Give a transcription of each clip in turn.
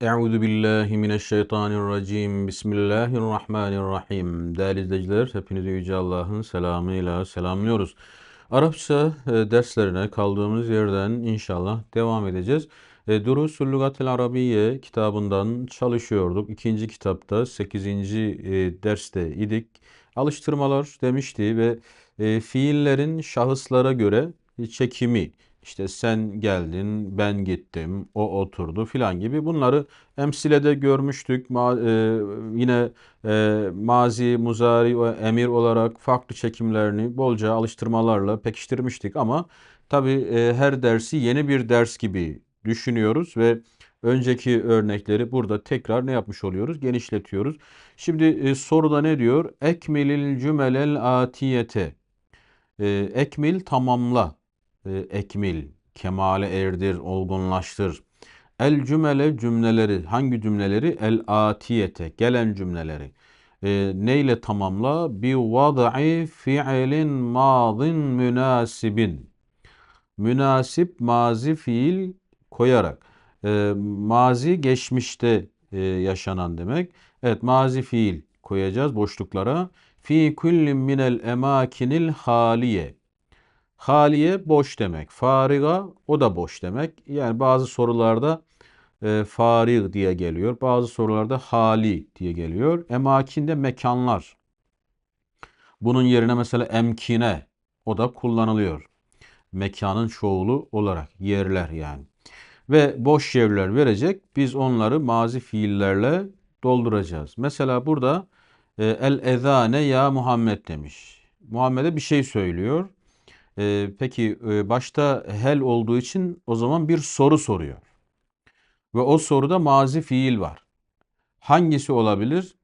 Euzu billahi mineşşeytanirracim. Bismillahirrahmanirrahim. Değerli izleyiciler, hepinizi Yüce Allah'ın selamıyla selamlıyoruz. Arapça e, derslerine kaldığımız yerden inşallah devam edeceğiz. E, Durusul Lugatil Arabiye kitabından çalışıyorduk. İkinci kitapta 8. E, derste idik. Alıştırmalar demişti ve fiillerin şahıslara göre çekimi, işte sen geldin, ben gittim, o oturdu filan gibi bunları emsilede görmüştük. Ma, e, yine e, mazi, muzari ve emir olarak farklı çekimlerini bolca alıştırmalarla pekiştirmiştik ama tabii e, her dersi yeni bir ders gibi düşünüyoruz ve önceki örnekleri burada tekrar ne yapmış oluyoruz? Genişletiyoruz. Şimdi e, soruda ne diyor? Ekmilil cümelel atiyete. E, ekmil tamamla ekmil, kemale erdir, olgunlaştır. El cümle cümleleri, hangi cümleleri? El atiyete, gelen cümleleri. E, neyle tamamla? Bi vad'i fiilin madin münasibin. Münasip mazi fiil koyarak. E, mazi geçmişte e, yaşanan demek. Evet mazi fiil koyacağız boşluklara. Fi kullin minel emakinil haliye. Haliye boş demek. Fariga o da boş demek. Yani bazı sorularda e, farig diye geliyor. Bazı sorularda hali diye geliyor. Emakinde mekanlar. Bunun yerine mesela emkine o da kullanılıyor. Mekanın çoğulu olarak yerler yani. Ve boş yerler verecek. Biz onları mazi fiillerle dolduracağız. Mesela burada e, el ezane ya Muhammed demiş. Muhammed'e bir şey söylüyor. E, peki e, başta hel olduğu için o zaman bir soru soruyor. Ve o soruda mazi fiil var. Hangisi olabilir?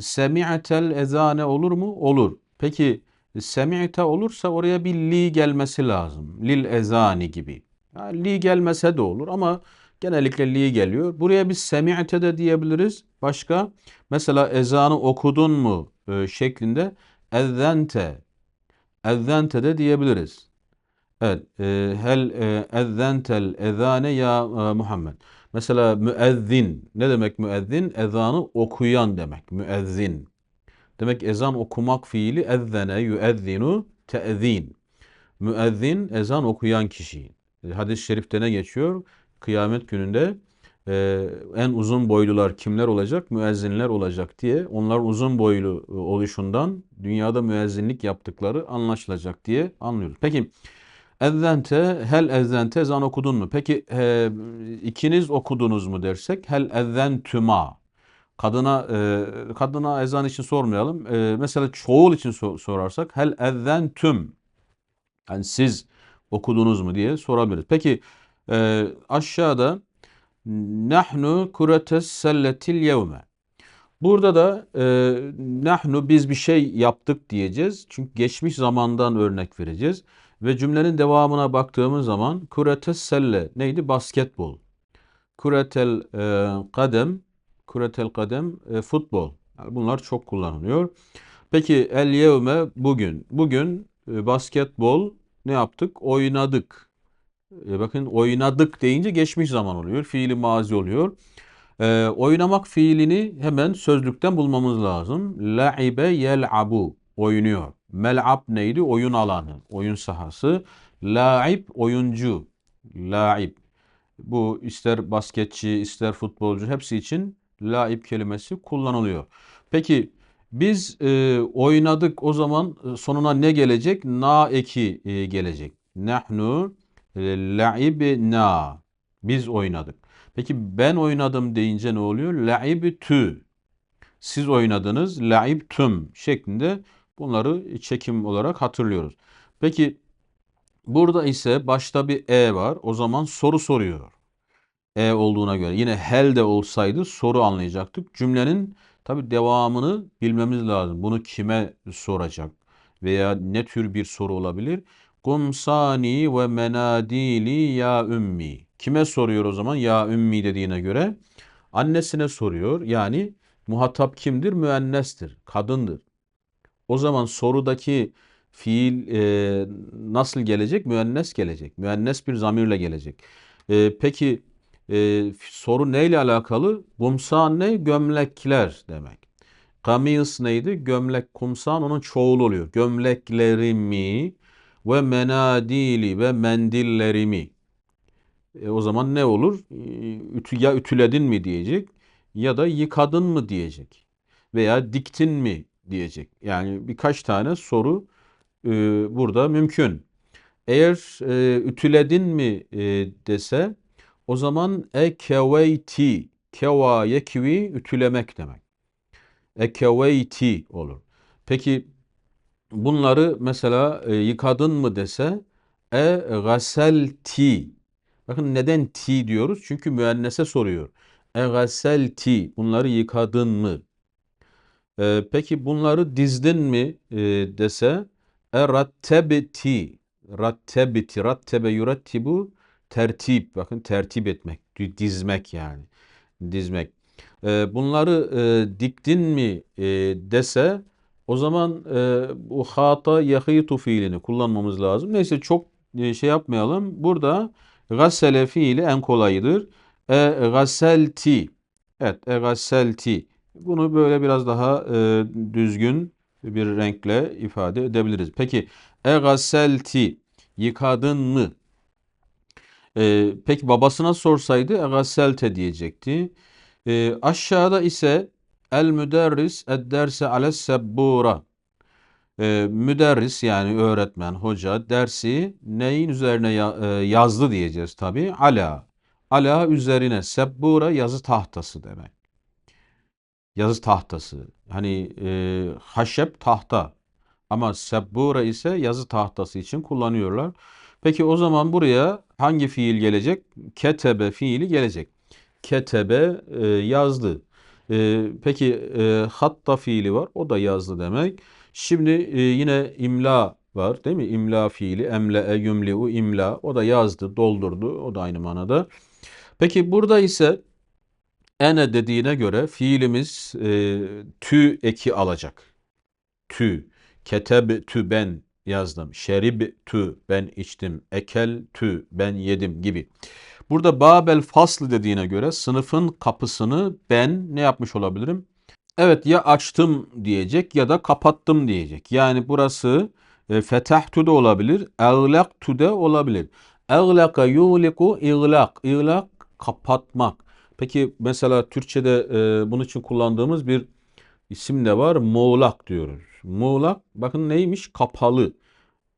Semi'tel ezane olur mu? Olur. Peki semi'te olursa oraya bir li gelmesi lazım. Lil ezani gibi. Yani li gelmese de olur ama genellikle li geliyor. Buraya biz semi'te de diyebiliriz. Başka mesela ezanı okudun mu e, şeklinde ezzente ezzente de diyebiliriz. Evet. E, hel e, ezane ya e, Muhammed. Mesela müezzin. Ne demek müezzin? Ezanı okuyan demek. Müezzin. Demek ezan okumak fiili ezzene yüezzinu te'zin. Müezzin ezan okuyan kişi. Hadis-i şerifte ne geçiyor? Kıyamet gününde e, en uzun boylular kimler olacak? Müezzinler olacak diye onların uzun boylu oluşundan dünyada müezzinlik yaptıkları anlaşılacak diye anlıyoruz. Peki Ezzente, hel ezzente ezan okudun mu? Peki e, ikiniz okudunuz mu dersek hel ezzentüma. Kadına e, kadına ezan için sormayalım. E, mesela çoğul için so sorarsak hel ezzentüm. Yani siz okudunuz mu diye sorabiliriz. Peki e, aşağıda Nahnu kuretes selletil yevme. Burada da e, nahnu biz bir şey yaptık diyeceğiz. Çünkü geçmiş zamandan örnek vereceğiz. Ve cümlenin devamına baktığımız zaman kuretes selle neydi? Basketbol. Kuretel e, kadem kuretel kadem e, futbol. Yani bunlar çok kullanılıyor. Peki el yevme bugün. Bugün e, basketbol ne yaptık? Oynadık. E, bakın oynadık deyince geçmiş zaman oluyor. Fiili mazi oluyor. E, oynamak fiilini hemen sözlükten bulmamız lazım. La'ibe yel'abu. Oynuyor. Mel'ab neydi? Oyun alanı, oyun sahası. La'ib oyuncu. La'ib. Bu ister basketçi, ister futbolcu hepsi için laib kelimesi kullanılıyor. Peki biz e, oynadık o zaman e, sonuna ne gelecek? Na eki e, gelecek. Nahnu la'ibna. Biz oynadık. Peki ben oynadım deyince ne oluyor? La'ibtü. Siz oynadınız. La'ibtüm şeklinde bunları çekim olarak hatırlıyoruz. Peki burada ise başta bir e var. O zaman soru soruyor. E olduğuna göre. Yine hel de olsaydı soru anlayacaktık. Cümlenin tabi devamını bilmemiz lazım. Bunu kime soracak? Veya ne tür bir soru olabilir? Kumsani ve menadili ya ümmi. Kime soruyor o zaman? Ya ümmi dediğine göre. Annesine soruyor. Yani muhatap kimdir? Müennestir. Kadındır. O zaman sorudaki fiil e, nasıl gelecek? Müennes gelecek. Müennes bir zamirle gelecek. E, peki E, soru neyle alakalı? Kumsan ne? Gömlekler demek. Kamis neydi? Gömlek kumsan onun çoğulu oluyor. Gömleklerimi ve menadili ve mendillerimi. E, o zaman ne olur? E, Ütü, ya ütüledin mi diyecek ya da yıkadın mı diyecek veya diktin mi diyecek. Yani birkaç tane soru e, burada mümkün. Eğer e, ütüledin mi e, dese o zaman ekeveyti keva yekvi ütülemek demek. Ekeveyti olur. Peki bunları mesela e, yıkadın mı dese e gaselti. Bakın neden ti diyoruz? Çünkü müennese soruyor. E gaselti. Bunları yıkadın mı? E, peki bunları dizdin mi e, dese e rattebti. Rattebti. Rattebe yurattibu tertip. Bakın tertip etmek. Dizmek yani. Dizmek. E, bunları e, diktin mi e, dese o zaman e, bu hata yahitu fiilini kullanmamız lazım. Neyse çok e, şey yapmayalım. Burada gassele fiili en kolayıdır. E gasselti. Evet, e gasselti. Bunu böyle biraz daha e, düzgün bir renkle ifade edebiliriz. Peki e gasselti yıkadın mı? E, peki babasına sorsaydı e gasselte diyecekti. E, aşağıda ise el müderris ed derse ales sebbura. E, müderris yani öğretmen, hoca dersi neyin üzerine ya- e, yazdı diyeceğiz tabi. Ala. Ala üzerine sebbura yazı tahtası demek. Yazı tahtası. Hani e, haşep tahta. Ama sebbura ise yazı tahtası için kullanıyorlar. Peki o zaman buraya hangi fiil gelecek? Ketebe fiili gelecek. Ketebe e, yazdı. E, peki e, hatta fiili var. O da yazdı demek. Şimdi e, yine imla var değil mi? İmla fiili emle yumliu imla. O da yazdı, doldurdu. O da aynı manada. Peki burada ise ene dediğine göre fiilimiz e, tü eki alacak. Tü. Keteb tü ben yazdım. Şerib tü ben içtim. Ekel tü ben yedim gibi. Burada Babel faslı dediğine göre sınıfın kapısını ben ne yapmış olabilirim? Evet ya açtım diyecek ya da kapattım diyecek. Yani burası e, fetahtu da olabilir, eglaktu da olabilir. Eglaka yuliku iglak. İglak kapatmak. Peki mesela Türkçe'de e, bunun için kullandığımız bir isim de var. Muğlak diyoruz. Muğlak bakın neymiş? Kapalı.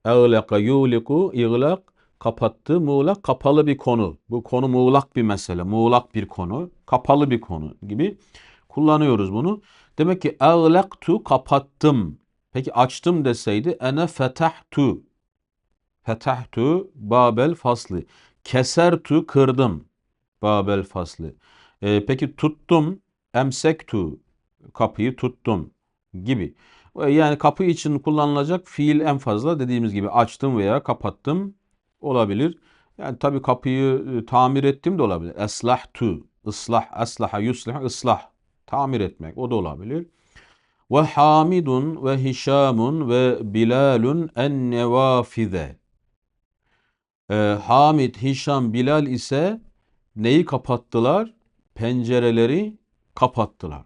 Eglaka yuliku iglak kapattı. Muğlak kapalı bir konu. Bu konu muğlak bir mesele. Muğlak bir konu. Kapalı bir konu gibi kullanıyoruz bunu. Demek ki eglaktu kapattım. Peki açtım deseydi ene fetahtu. Fetahtu babel faslı. Kesertu kırdım. Babel faslı. Ee, peki tuttum emsektu. Kapıyı tuttum gibi. Yani kapı için kullanılacak fiil en fazla dediğimiz gibi açtım veya kapattım olabilir. Yani tabii kapıyı e, tamir ettim de olabilir. Eslahtu, ıslah, aslaha, yuslah, ıslah. Tamir etmek o da olabilir. Ve Hamidun ve Hişamun ve Bilalun en nevafize. Ee, Hamid, Hişam, Bilal ise neyi kapattılar? Pencereleri kapattılar.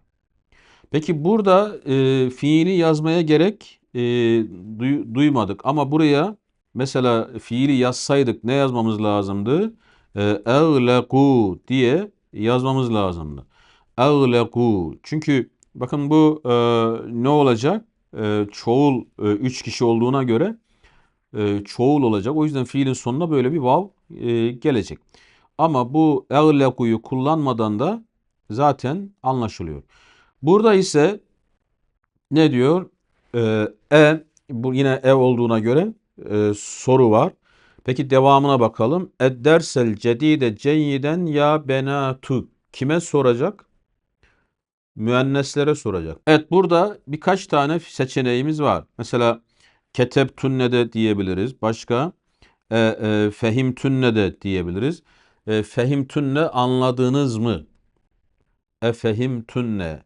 Peki burada e, fiili yazmaya gerek e, duy- duymadık ama buraya mesela fiili yazsaydık ne yazmamız lazımdı? E, Eğleku diye yazmamız lazımdı. Eğleku. Çünkü bakın bu e, ne olacak? E, çoğul e, üç kişi olduğuna göre e, çoğul olacak. O yüzden fiilin sonuna böyle bir vav e, gelecek. Ama bu eğlekuyu kullanmadan da zaten anlaşılıyor. Burada ise ne diyor? Ee, e, bu yine e olduğuna göre e, soru var. Peki devamına bakalım. Eddersel cedide ceyyiden ya benatu. Kime soracak? Müenneslere soracak. Evet burada birkaç tane seçeneğimiz var. Mesela ketebtunne de diyebiliriz. Başka e, e, fehimtunne de diyebiliriz. E, fehimtunne anladınız mı? Efehimtunne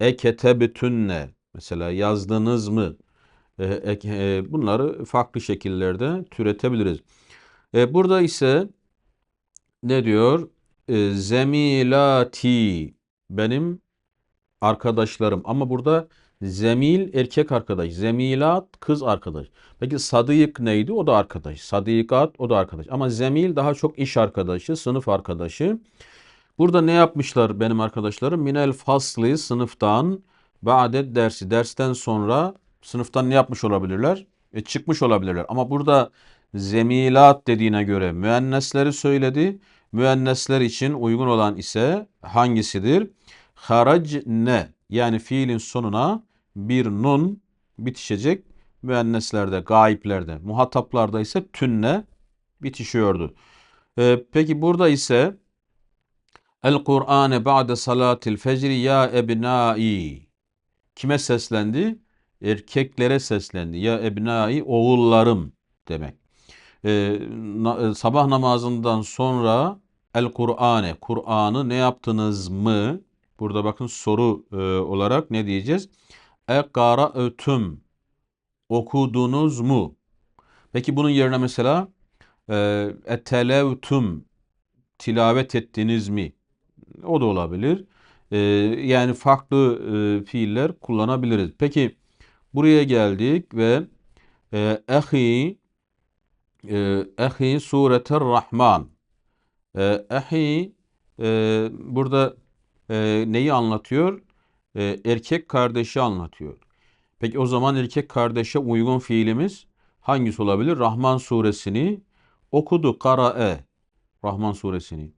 eketebtünne mesela yazdınız mı? E, e, bunları farklı şekillerde türetebiliriz. E, burada ise ne diyor? zemilati benim arkadaşlarım ama burada zemil erkek arkadaş, zemilat kız arkadaş. Peki sadık neydi? O da arkadaş. Sadikat o da arkadaş. Ama zemil daha çok iş arkadaşı, sınıf arkadaşı. Burada ne yapmışlar benim arkadaşlarım? Minel fasli sınıftan ba'det dersi. Dersten sonra sınıftan ne yapmış olabilirler? E, çıkmış olabilirler. Ama burada zemilat dediğine göre müennesleri söyledi. Müennesler için uygun olan ise hangisidir? Haracne yani fiilin sonuna bir nun bitişecek. Müenneslerde, gaiplerde, muhataplarda ise tünne bitişiyordu. Ee, peki burada ise El Kur'ane ba'de salatil fecri ya ebnai. Kime seslendi? Erkeklere seslendi. Ya ebnai oğullarım demek. Ee, na- sabah namazından sonra El Kur'ane, Kur'an'ı ne yaptınız mı? Burada bakın soru e, olarak ne diyeceğiz? E qara'tum. Okudunuz mu? Peki bunun yerine mesela e, etelevtum. Tilavet ettiniz mi? O da olabilir. E, yani farklı e, fiiller kullanabiliriz. Peki buraya geldik ve e, ehi e, ehi sureter rahman. E, ehi e, burada e, neyi anlatıyor? E, erkek kardeşi anlatıyor. Peki o zaman erkek kardeşe uygun fiilimiz hangisi olabilir? Rahman suresini okudu, kara'e. Rahman suresini.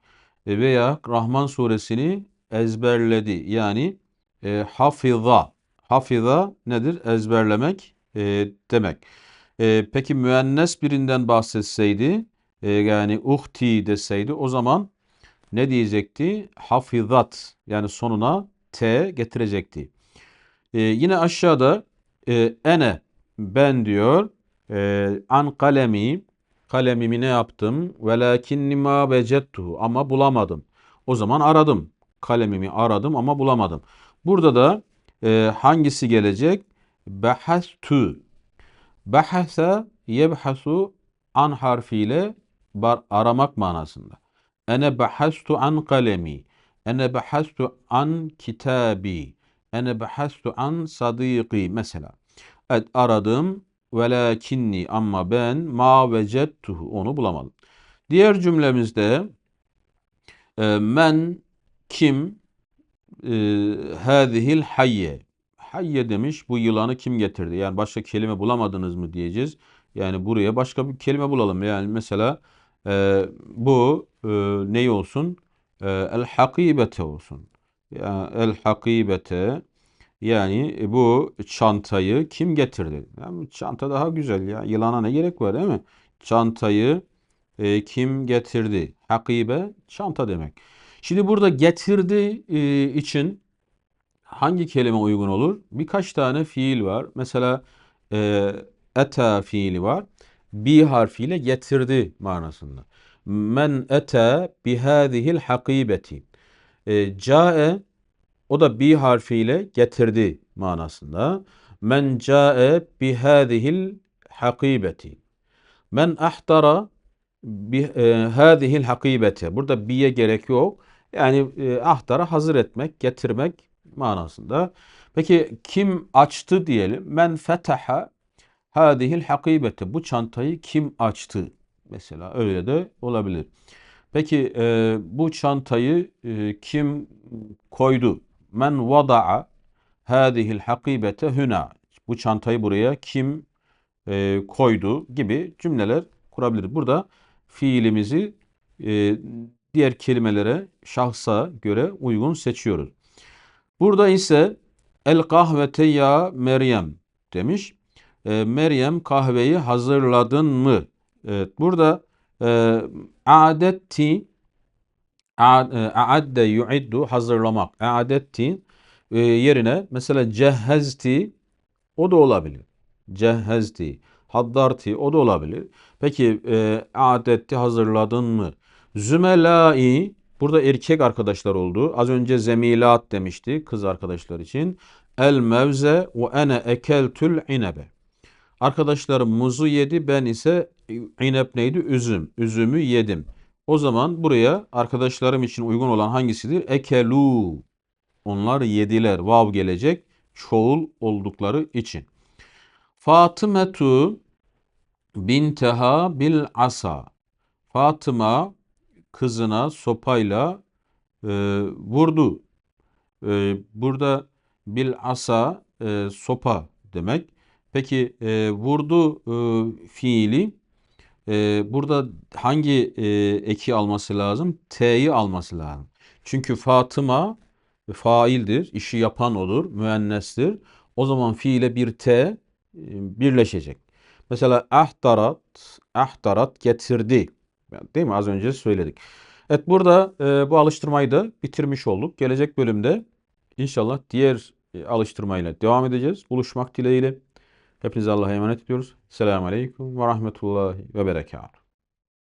Veya Rahman suresini ezberledi. Yani e, hafiza. Hafiza nedir? Ezberlemek e, demek. E, peki müennes birinden bahsetseydi, e, yani uhti deseydi o zaman ne diyecekti? Hafizat yani sonuna T getirecekti. Ee, yine aşağıda e, ene ben diyor e, an kalemi kalemimi ne yaptım? Velakinni ma vecettuhu ama bulamadım. O zaman aradım. Kalemimi aradım ama bulamadım. Burada da e, hangisi gelecek? Behastu. Bahasa yebhasu an harfiyle bar, aramak manasında. Ene bahastu an kalemi. Ene bahastu an kitabi. Ene bahastu an sadiki. Mesela. Evet aradım. Velakinni ama ben ma vecettuhu. Onu bulamadım. Diğer cümlemizde e, men kim hâzihil hayye. Hayye demiş bu yılanı kim getirdi? Yani başka kelime bulamadınız mı diyeceğiz. Yani buraya başka bir kelime bulalım. Yani mesela e, bu e, ne olsun? E, el hakibete olsun. Yani el hakibete yani bu çantayı kim getirdi? Yani çanta daha güzel ya. Yılana ne gerek var değil mi? Çantayı e, kim getirdi? Hakibe çanta demek. Şimdi burada getirdi e, için hangi kelime uygun olur? Birkaç tane fiil var. Mesela e, eta fiili var. Bi harfiyle getirdi manasında. Men ete bihâzihil hakibeti. E, cae o da bi harfiyle getirdi manasında. Men cae bihâzihil hakibeti. Men ahtara bihâzihil hakibete. Burada biye gerek yok. Yani e, ahtara hazır etmek, getirmek manasında. Peki kim açtı diyelim? Men fetaha hadihil hakibete. Bu çantayı kim açtı? Mesela öyle de olabilir. Peki e, bu çantayı e, kim koydu? Men vada'a hadihil hakibete hüna. Bu çantayı buraya kim e, koydu gibi cümleler kurabiliriz. Burada fiilimizi e, diğer kelimelere, şahsa göre uygun seçiyoruz. Burada ise el kahvete ya Meryem demiş. E, Meryem kahveyi hazırladın mı? Evet, burada e, adetti aadde yuiddu hazırlamak. Adetti e, yerine mesela cehezti o da olabilir. Cehezti, haddarti o da olabilir. Peki e, adetti hazırladın mı? Zümelai burada erkek arkadaşlar oldu. Az önce zemilat demişti kız arkadaşlar için. El mevze ve ene ekeltül inebe. Arkadaşlarım muzu yedi ben ise inep neydi? Üzüm. Üzümü yedim. O zaman buraya arkadaşlarım için uygun olan hangisidir? Ekelu. Onlar yediler. Vav gelecek. Çoğul oldukları için. Fatımetu binteha bil asa. Fatıma kızına sopayla e, vurdu. E, burada bil asa e, sopa demek. Peki e, vurdu e, fiili e, burada hangi e, eki alması lazım? T'yi alması lazım. Çünkü Fatıma faildir, işi yapan olur, müennestir. O zaman fiile bir T e, birleşecek. Mesela ahtarat, ahtarat getirdi. Değil mi? Az önce söyledik. Evet burada e, bu alıştırmayı da bitirmiş olduk. Gelecek bölümde inşallah diğer e, alıştırmayla devam edeceğiz. Buluşmak dileğiyle. Hepinize Allah'a emanet ediyoruz. Selamun Aleyküm ve Rahmetullahi ve Berekatuhu.